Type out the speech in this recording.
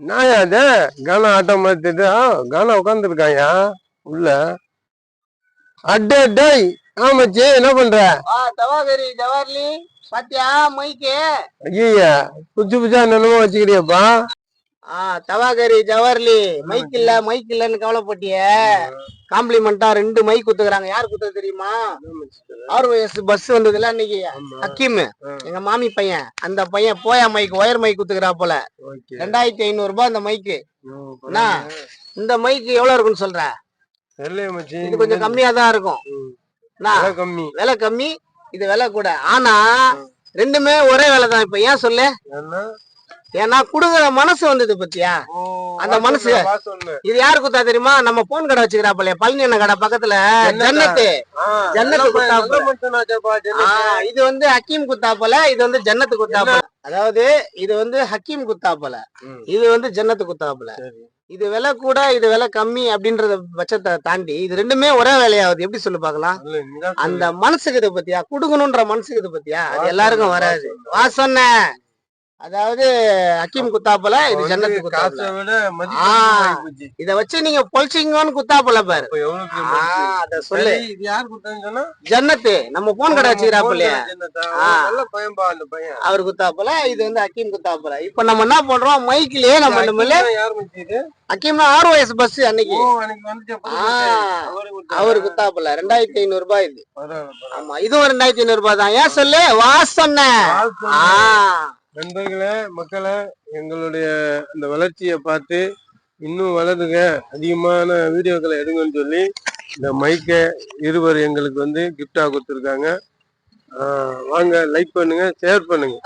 என்னயா அது கானா ஆட்டம் மாத்திட்டு கானா உட்காந்துருக்காயா உள்ள. அட்டே டேய் ஆமாச்சி என்ன பண்ற? தவாகரி ஜவார்லி பாத்தியா மைக்கு? ஐயா புதுசு புதுசா என்னென்னமோ வச்சுக்கிறியப்பா தவாகரி ஜவார்லி மைக் இல்ல மைக் இல்லன்னு கவலைப்பட்டிய. காம்ப்ளிமெண்டா ரெண்டு மைக் குத்துக்கிறாங்க. யார் குத்துறது தெரியுமா? ஆர்ஓஎஸ் பஸ் வந்ததுல அன்னைக்கு. ஹக்கீம். எங்க மாமி பையன். அந்த பையன் போயா மைக் ஒயர் மைக் குத்துக்கிறா போல. ரெண்டாயிரத்தி ஐநூறு ரூபாய் அந்த மைக்கு? இந்த மைக் எவ்வளவு இருக்குன்னு சொல்ற? இது கொஞ்சம் கம்மியா தான் இருக்கும். கம்மி. விலை கம்மி. இது விலை கூட. ஆனா ரெண்டுமே ஒரே விலை தான் இப்ப ஏன் சொல்லு? ஏன்னா குடுக்குற மனசு வந்தது பத்தியா? அந்த மனசு. சொன்ன இது யாரு குத்தா தெரியுமா? நம்ம போன் கடை வச்சுக்கிறா போல பழனி அண்ணன் கடை பக்கத்துல ஜன்னத்து. ஜன்னத்து குத்தா இது வந்து ஹக்கீம் குத்தா போல இது வந்து ஜன்னத்து குத்தா போல. அதாவது இது வந்து ஹக்கீம் குத்தா போல. இது வந்து ஜன்னத்து குத்தா போல. சரி. இது விலை கூட இது விலை கம்மி அப்படின்றத பட்சத்தை தாண்டி இது ரெண்டுமே ஒரே விலையாகுது எப்படி சொல்லு பார்க்கலாம்? அந்த மனசுக்கு இது பத்தியா? குடுக்கணும்ன்ற மனசுக்கு இது பத்தியா? அது எல்லாருக்கும் வராது. வா சொன்னேன் அதாவது ஹக்கீம் குத்தாப்பல இது ஜன்னத்து குத்தாப்பல. இத வச்சு நீங்க பொழிச்சிங்கன்னு குத்தாப்பல பாரு? அத சொல்லு இது யார் கொடுத்தான்னு சொன்னா? ஜன்னத்து நம்ம போன் கடை வச்சுக்கிறாப்ப இல்லையா போன் ஜன்னத்தா? ஆ. நல்ல பையன்பா அந்த பையன். அவர் குத்தாப்பல இது வந்து ஹக்கீம் குத்தாப்பல இப்ப நம்ம என்ன பண்றோம் மைக்கிலேயே நம்ம நம்ம அக்கிம் யார் மச்சி இது? ஹக்கீம்னா ஆர்ஓஎஸ் பஸ் அன்னைக்கு. அவரு குத்தாப்பல ரெண்டாயிரத்தி ஐநூறு ரூபாய் இது. ஆமா இதுவும் ரெண்டாயிரத்தி ஐநூறு ரூபாய் தான் ஏன் சொல்லு வா சொன்னேன் ஆள் ஆ சொன்ன நண்பர்களே மக்களை எங்களுடைய இந்த வளர்ச்சியை பார்த்து இன்னும் வளருங்க. அதிகமான வீடியோக்களை எடுங்கன்னு சொல்லி இந்த மைக்கை இருவர் எங்களுக்கு வந்து கிஃப்டாக கொடுத்துருக்காங்க. வாங்க லைக் பண்ணுங்க ஷேர் பண்ணுங்க.